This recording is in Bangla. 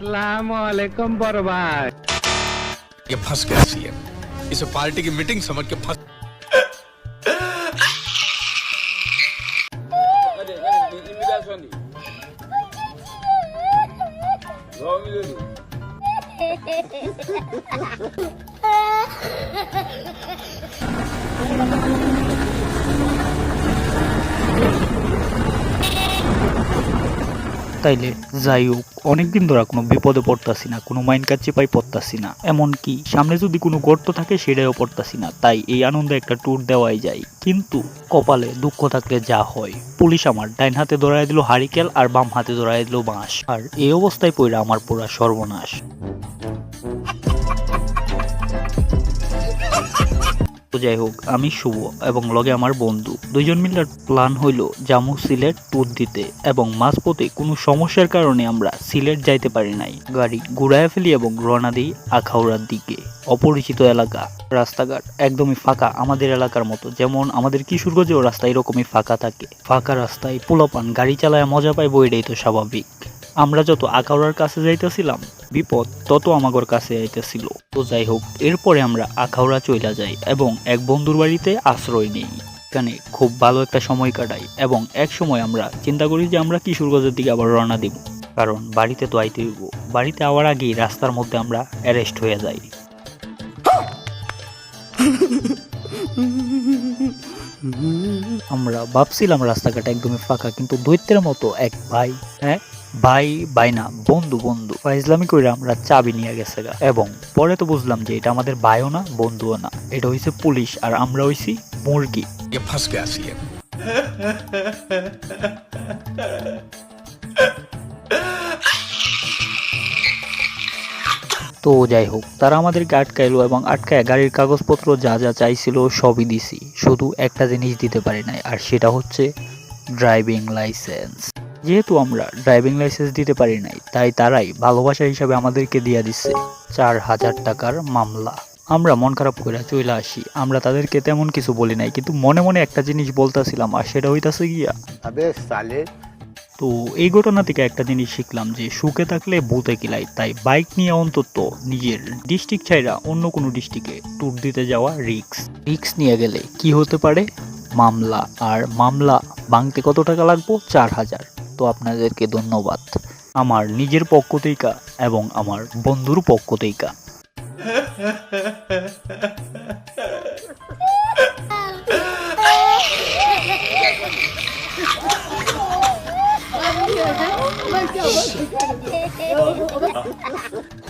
अस्सलाम वालेकुम ये फंस गया सीएम इसे पार्टी की मीटिंग समझ के फंस তাইলে যাই হোক, অনেকদিন ধরে কোনো বিপদে পড়তাছি না, কোনো মাইন কাছে পাই পড়তাছি না। এমনকি সামনে যদি কোনো গর্ত থাকে সেটাও পড়তাছি না, তাই এই আনন্দে একটা ট্যুর দেওয়াই যায়। কিন্তু কপালে দুঃখ থাকলে যা হয়। পুলিশ আমার ডাইন হাতে ধরাই দিল হারিকেল আর বাম হাতে ধরাই দিল বাঁশ। আর এই অবস্থায় পড়ে আমার পুরা সর্বনাশ। তো যাই হোক, আমি শুভ এবং লগে আমার বন্ধু। দুইজন মিলে প্ল্যান হইল জামু সিলেট ট্যুর দিতে এবং মাঝপথে কোনো সমস্যার কারণে আমরা সিলেট যাইতে পারি নাই। গাড়ি ঘুরায় ফেলি এবং রওনা দিই আখাউড়ার দিকে। অপরিচিত এলাকা, রাস্তাঘাট একদমই ফাঁকা আমাদের এলাকার মতো। যেমন আমাদের কিশোরগঞ্জেও রাস্তা এরকমই ফাঁকা থাকে। ফাঁকা রাস্তায় পোলাপান গাড়ি চালায় মজা পায় বইটাই তো স্বাভাবিক। আমরা যত আখাউড়ার কাছে যাইতেছিলাম বিপদ, তত আমাগর কাছে আইতেছিল তো যাই হোক এরপরে আমরা আখাউড়া চইলা যাই এবং এক বন্ধুর বাড়িতে আশ্রয় নেই। এখানে খুব ভালো একটা সময় কাটাই এবং এক সময় আমরা চিন্তা করি যে আমরা কিশোরগঞ্জের দিকে আবার রওনা দিব। কারণ বাড়িতে তো আইতে হইব। বাড়িতে আওয়ার আগেই রাস্তার মধ্যে আমরা অ্যারেস্ট হয়ে যাই। আমরা ভাবছিলাম রাস্তাঘাট একদমই ফাঁকা, কিন্তু দৈত্যের মতো এক ভাই হ্যাঁ? ভাই ভাই না বন্ধু বন্ধু। ইসলামী করে আমরা চাবি নিয়ে গেছে গা। এবং পরে তো বুঝলাম যে এটা আমাদের ভাইও না বন্ধুও না। এটা হইছে পুলিশ আর আমরা হইছি মুরগি। ফাঁসকে আসি তো যাই হোক তারা আমাদেরকে আটকাইলো এবং আটকায় গাড়ির কাগজপত্র যা যা চাইছিল সবই দিছি। শুধু একটা জিনিস দিতে পারি নাই আর সেটা হচ্ছে ড্রাইভিং লাইসেন্স। যেহেতু আমরা ড্রাইভিং লাইসেন্স দিতে পারি নাই তাই তারাই ভালোবাসা হিসাবে আমাদেরকে দিয়ে দিচ্ছে চার হাজার টাকার মামলা। আমরা মন খারাপ করে চলে আসি। আমরা তাদেরকে তেমন কিছু বলি নাই কিন্তু মনে মনে একটা জিনিস বলতেছিলাম আর সেটা হইতাছে গিয়া। তো এই ঘটনা থেকে একটা জিনিস শিখলাম যে সুখে থাকলে বুতে কিলাই তাই বাইক নিয়ে অন্তত নিজের ডিস্ট্রিক্ট ছাইরা অন্য কোনো ডিস্ট্রিক্টে ট্যুর দিতে যাওয়া রিক্স রিক্স নিয়ে গেলে কি হতে পারে? মামলা। আর মামলা ভাঙতে কত টাকা লাগবো? চার হাজার। তো আপনাদেরকে ধন্যবাদ আমার নিজের পক্ষ থেকে এবং আমার বন্ধুর পক্ষ থেকে Oh, my vai.